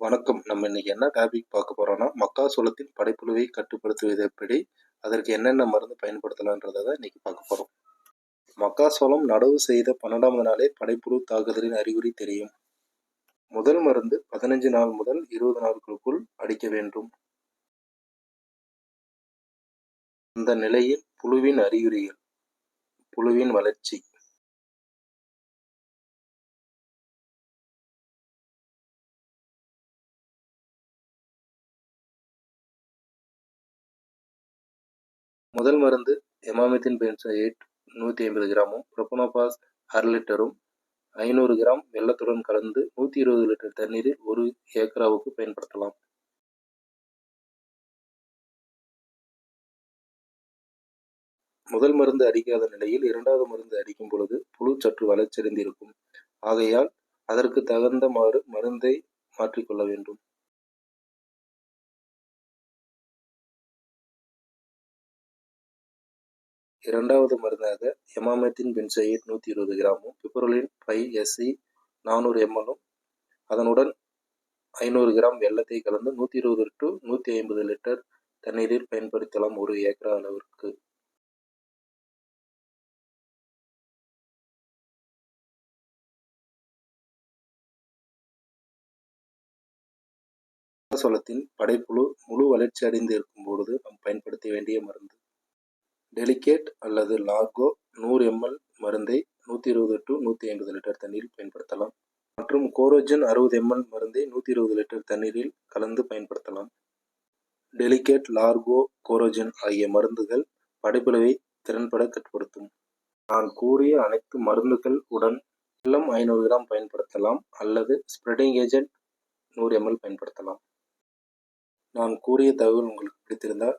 வணக்கம். நம்ம இன்னைக்கு என்ன டாபிக் பார்க்க போறோம்னா மக்காசோளத்தின் படைப்புழுவை கட்டுப்படுத்துவது எப்படி அதற்கு என்னென்ன மருந்து பயன்படுத்தலான்றதை தான் இன்னைக்கு பார்க்க போறோம். மக்காசோளம் நடவு செய்த பன்னெண்டாவது நாளே படைப்புழு தாக்குதலின் அறிகுறி தெரியும். முதல் மருந்து பதினஞ்சு நாள் முதல் இருபது நாட்களுக்குள் அடிக்க வேண்டும். இந்த நிலையில் புழுவின் அறிகுறிகள் புழுவின் வளர்ச்சி முதல் மருந்து எமாமித்தின் பென்சோயேட் நூற்றி ஐம்பது கிராமும் ப்ரொபனோபாஸ் அரை லிட்டரும் ஐநூறு கிராம் வெள்ளத்துடன் கலந்து நூற்றி இருபது லிட்டர் தண்ணீரில் ஒரு ஏக்கராவுக்கு பயன்படுத்தலாம். முதல் மருந்து அடிக்காத நிலையில் இரண்டாவது மருந்து அடிக்கும் பொழுது புழு சற்று வளர்ச்சியடைந்திருக்கும். ஆகையால் அதற்கு தகுந்தமாறு மருந்தை மாற்றிக்கொள்ள வேண்டும். இரண்டாவது மருந்தாக எமாமெத்தின் பென்சைட் நூற்றி இருபது கிராமும் பிப்ரோலின் ஃபைவ் எஸ்சி நானூறு எம்எல்லும் அதனுடன் ஐநூறு கிராம் வெள்ளத்தை கலந்து நூற்றி இருபது டு நூற்றி ஐம்பது லிட்டர் தண்ணீரில் பயன்படுத்தலாம் ஒரு ஏக்கரா அளவிற்கு. சோளத்தின் படைப்புழு முழு வளர்ச்சி அடைந்து இருக்கும் பொழுது நாம் பயன்படுத்த வேண்டிய மருந்து. டெலிகேட் அல்லது லார்கோ நூறு எம்எல் மருந்தை நூற்றி இருபது டு நூற்றி ஐம்பது லிட்டர் தண்ணீரில் பயன்படுத்தலாம். மற்றும் கோரோஜன் அறுபது எம்எல் மருந்தை நூற்றி இருபது லிட்டர் தண்ணீரில் கலந்து பயன்படுத்தலாம். டெலிகேட் லார்கோ கோரோஜன் ஆகிய மருந்துகள் படைப்பிளவை திறன்பட கட்டுப்படுத்தும். நான் கூறிய அனைத்து மருந்துகள் உடன் வெள்ளம் ஐநூறு கிராம் பயன்படுத்தலாம் அல்லது ஸ்ப்ரெடிங் ஏஜென்ட் நூறு எம்எல் பயன்படுத்தலாம். நான் கூறிய தகவல் உங்களுக்கு பிடித்திருந்தால்